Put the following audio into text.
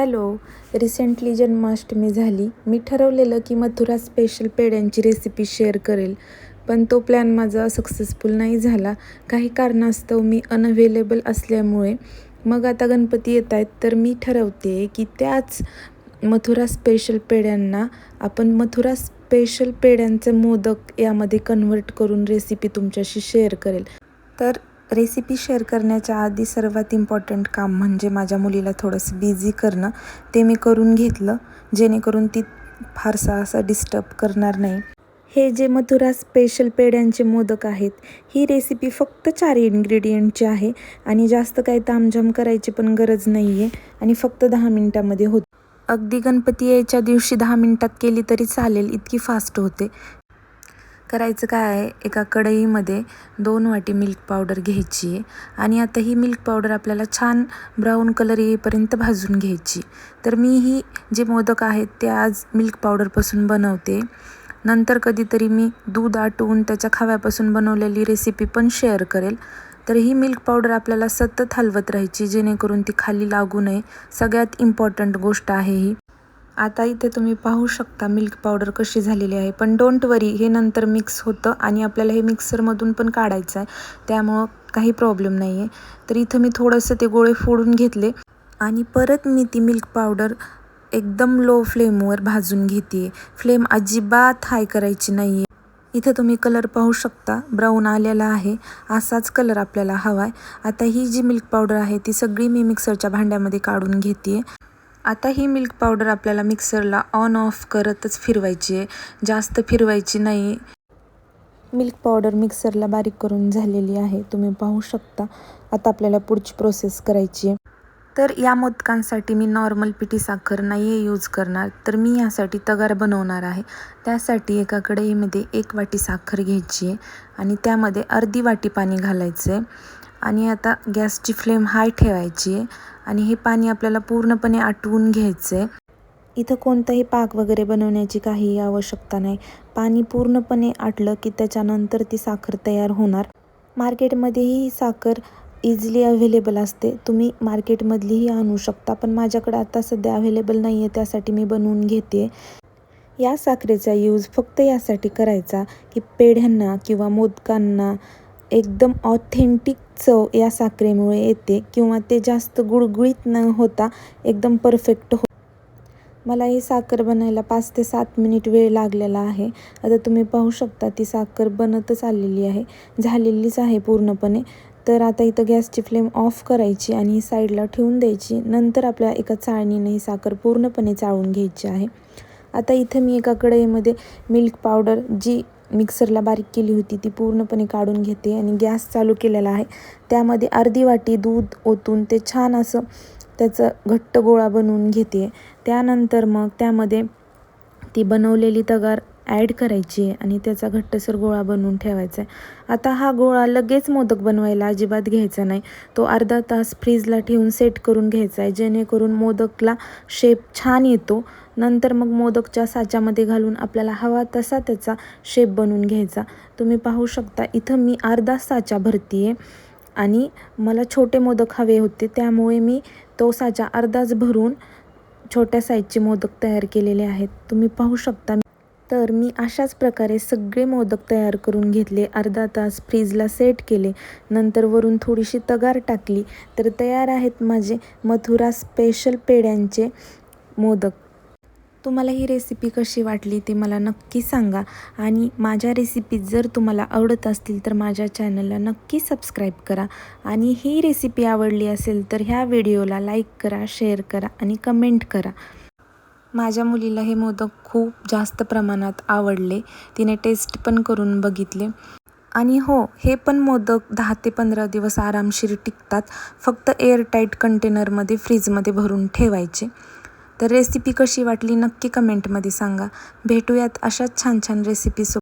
Hello recently Janmashtami झाली. मी ठरवलेलं की मथुरा स्पेशल पेढ्यांची रेसिपी शेअर करेल. पण तो प्लॅन माझा सक्सेसफुल नाही झाला. काही कारणास्तव मी अनअवेलेबल असल्यामुळे मग आता गणपती येत आहेत. तर मी ठरवते की त्याच मथुरा स्पेशल पेढ्यांना आपण मथुरा स्पेशल पेढ्यांचे मोदक यामध्ये कन्व्हर्ट करून रेसिपी तुमच्याशी शेअर करेल. तर रेसिपी शेअर करण्याच्या आधी सर्वात इम्पॉर्टंट काम म्हणजे माझ्या मुलीला थोडंसं बिझी करणं. ते मी करून घेतलं. जेणेकरून ती फारसा असा डिस्टर्ब करणार नाही. हे जे मथुरा स्पेशल पेढ्यांचे मोदक आहेत ही रेसिपी फक्त चार इन्ग्रेडियंटची आहे आणि जास्त काही तामझाम करायची पण गरज नाही आहे आणि फक्त दहा मिनटामध्ये होत. अगदी गणपती यायच्या दिवशी दहा मिनटात केली तरी चालेल इतकी फास्ट होते. करायचं काय आहे? एका कढईमध्ये दोन वाटी मिल्क पावडर घ्यायची आहे आणि आता ही मिल्क पावडर आपल्याला छान ब्राऊन कलर येईपर्यंत भाजून घ्यायची. तर मी ही जे मोदक आहेत ते आज मिल्क पावडरपासून बनवते. नंतर कधीतरी मी दूध आटवून त्याच्या खव्यापासून बनवलेली रेसिपी पण शेअर करेल. तर ही मिल्क पावडर आपल्याला सतत हलवत राहायची जेणेकरून ती खाली लागू नये. सगळ्यात इम्पॉर्टंट गोष्ट आहे ही. आता इथे तुम्ही पाहू शकता मिल्क पावडर कशी झालेली आहे. पण डोंट वरी हे नंतर मिक्स होतं आणि आपल्याला हे मिक्सरमधून पण काढायचं आहे. त्यामुळं काही प्रॉब्लेम नाही आहे तर इथं मी थोडंसं ते गोळे फोडून घेतले आणि परत मी ती मिल्क पावडर एकदम लो फ्लेमवर भाजून घेते फ्लेम अजिबात हाय करायची नाही आहे इथं तुम्ही कलर पाहू शकता. ब्राऊन आलेला आहे. असाच कलर आपल्याला हवा आहे आता ही जी मिल्क पावडर आहे ती सगळी मी मिक्सरच्या भांड्यामध्ये काढून घेते आता ही मिल्क पावडर आपल्याला मिक्सरला ऑन ऑफ करतच फिरवायची आहे. जास्त फिरवायची नाही. मिल्क पावडर मिक्सरला बारीक करून झालेली आहे. तुम्ही पाहू शकता. आता आपल्याला पुढची प्रोसेस करायची आहे. तर या मोदकांसाठी मी नॉर्मल पिठी साखर नाही आहे यूज करणार. तर मी यासाठी तगार बनवणार आहे. त्यासाठी एका कढईमध्ये एक वाटी साखर घ्यायची आहे. आणि त्यामध्ये अर्धी वाटी पाणी घालायचं आहे आणि आता गॅसची फ्लेम हाय ठेवायची आहे आणि हे पाणी आपल्याला पूर्णपणे आटवून घ्यायचं आहे. इथं कोणताही पाक वगैरे बनवण्याची काही आवश्यकता नाही. पाणी पूर्णपणे आटलं की त्याच्यानंतर ती साखर तयार होणार. मार्केटमध्येही ही साखर इझिली अव्हेलेबल असते. तुम्ही मार्केटमधलीही आणू शकता पण माझ्याकडे आता सध्या अव्हेलेबल नाही आहे त्यासाठी मी बनवून घेते या साखरेचा यूज फक्त यासाठी करायचा की पेढ्यांना किंवा मोदकांना एकदम ऑथेंटिक चव या साखरेमुळे येते किंवा ते जास्त गुळगुळीत न होता एकदम परफेक्ट हो मला ही साखर बनायला पाच ते सात मिनिट वेळ लागलेला आहे. आता तुम्ही पाहू शकता ती साखर बनतच आलेली आहे. झालेलीच आहे पूर्णपणे. तर आता इथं गॅसची फ्लेम ऑफ करायची आणि ही साईडला ठेवून द्यायची. नंतर आपल्या एका चाळणीने ही साखर पूर्णपणे चाळून घ्यायची आहे. आता इथं मी एका कढईमध्ये मिल्क पावडर जी मिक्सरला बारीक केली होती ती पूर्णपणे काढून घेते आणि गॅस चालू केलेला आहे. त्यामध्ये अर्धी वाटी दूध ओतून ते छान असं त्याचं घट्ट गोळा बनवून घेते. त्यानंतर मग त्यामध्ये ती बनवलेली तगार ॲड करायची आहे आणि त्याचा घट्टसर गोळा बनवून ठेवायचा आहे. आता हा गोळा लगेच मोदक बनवायला अजिबात घ्यायचा नाही. तो अर्धा तास फ्रीजला ठेवून सेट करून घ्यायचा आहे. जेणेकरून मोदकला शेप छान येतो. नंतर मग मोदकच्या साच्यामध्ये घालून आपल्याला हवा तसा त्याचा शेप बनवून घ्यायचा. तुम्ही पाहू शकता इथं मी अर्धा साचा भरती आहे आणि मला छोटे मोदक हवे होते. त्यामुळे मी तो साचा अर्धाच भरून छोट्या साईजचे मोदक तयार केलेले आहेत. तुम्ही पाहू शकता. तर मी अशाच प्रकारे सगळे मोदक तयार करून घेतले. अर्धा तास फ्रीजला सेट केले. नंतर वरून थोडीशी तगार टाकली. तर तयार आहेत माझे मथुरा स्पेशल पेढ्यांचे मोदक. तुम्हाला ही रेसिपी कशी वाटली ते मला नक्की सांगा. आणि माझ्या रेसिपीज जर तुम्हाला आवडत असतील तर माझ्या चॅनलला नक्की सबस्क्राईब करा. आणि ही रेसिपी आवडली असेल तर ह्या व्हिडिओला लाईक करा शेअर करा आणि कमेंट करा. माझ्या मुलीला हे मोदक खूप जास्त प्रमाणात आवडले. तिने टेस्ट पण करून बघितले. आणि हो हे पण मोदक दहा ते पंधरा दिवस आरामशीर टिकतात. फक्त एअरटाईट कंटेनरमध्ये फ्रीजमध्ये भरून ठेवायचे. तर रेसिपी कशी वाटली नक्की कमेंटमध्ये सांगा. भेटूयात अशाच छान छान रेसिपीसोबत